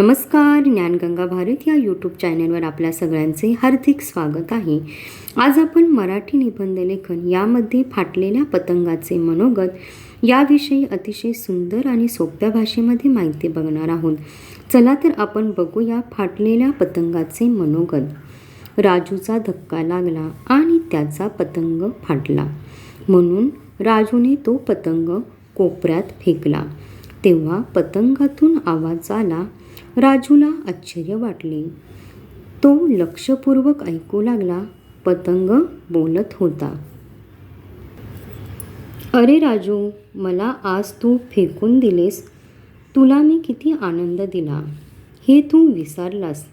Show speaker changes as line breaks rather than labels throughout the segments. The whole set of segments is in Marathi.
नमस्कार ज्ञानगंगा भारत या यूट्यूब चॅनलवर आपल्या सगळ्यांचे हार्दिक स्वागत आहे. आज आपण मराठी निबंध लेखन यामध्ये फाटलेल्या पतंगाचे मनोगत याविषयी अतिशय सुंदर आणि सोप्या भाषेमध्ये माहिती बघणार आहोत. चला तर आपण बघूया फाटलेल्या पतंगाचे मनोगत. राजूचा धक्का लागला आणि त्याचा पतंग फाटला. म्हणून राजूने तो पतंग कोपऱ्यात फेकला. तेव्हा पतंगातून आवाज आला राजूला आश्चर्य वाटले. तो लक्षपूर्वक ऐकू लागला. पतंग बोलत होता. अरे राजू मला आज तू फेकून दिलेस. तुला मी किती आनंद दिला. हे तू विसरलास.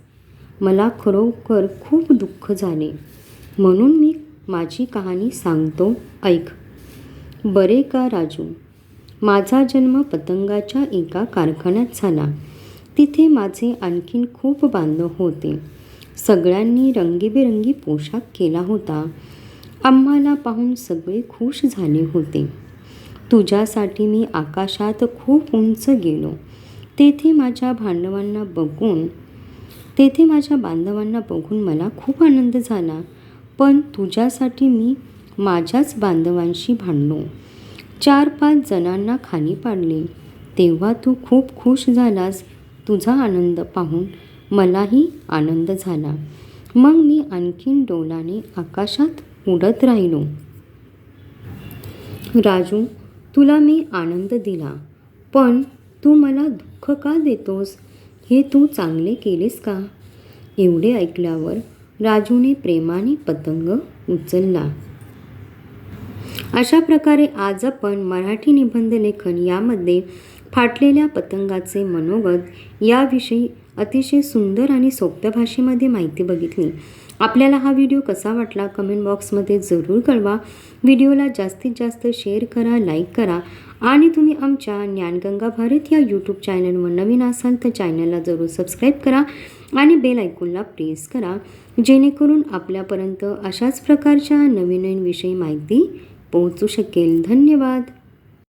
मला खरोखर खूप दुःख झाले. म्हणून मी माझी कहाणी सांगतो. ऐक. बरे का राजू? माझा जन्म पतंगाच्या एका कारखान्यात झाला. तिथे माझे आणखीन खूप बांधव होते. सगळ्यांनी रंगीबेरंगी पोशाख केला होता. आम्हाला पाहून सगळे खुश झाले होते. तुझ्यासाठी मी आकाशात खूप उंच गेलो. तेथे माझ्या भांडवांना बघून तेथे माझ्या बांधवांना बघून मला खूप आनंद झाला. पण तुझ्यासाठी मी माझ्याच बांधवांशी भांडलो. चार पाच जणांना खाली पाडले. तेव्हा तू खूप खुश झालास. तुझा आनंद पाहून मलाही आनंद झाला. मग मी आणखीन डोलाने आकाशात उडत राहिलो. राजू तुला मी आनंद दिला पण तू मला दुःख का देतोस? हे तू चांगले केलेस का? एवढे ऐकल्यावर राजूने प्रेमाने पतंग उचलला. अशा प्रकारे आज आपण मराठी निबंध लेखन यामध्ये फाटलेल्या पतंगाचे मनोगत याविषयी अतिशय सुंदर आणि सोप्या भाषेमध्ये माहिती बघितली. आपल्याला हा व्हिडिओ कसा वाटला कमेंट बॉक्समध्ये जरूर कळवा. व्हिडिओला जास्तीत जास्त शेअर करा लाईक करा आणि तुम्ही आमच्या ज्ञानगंगा भारत या यूट्यूब चॅनलवर नवीन असाल तर चॅनलला जरूर सबस्क्राईब करा आणि बेल ऐकूनला प्रेस करा जेणेकरून आपल्यापर्यंत अशाच प्रकारच्या नवीन नवीन विषयी माहिती पोहोचू शकेल. धन्यवाद.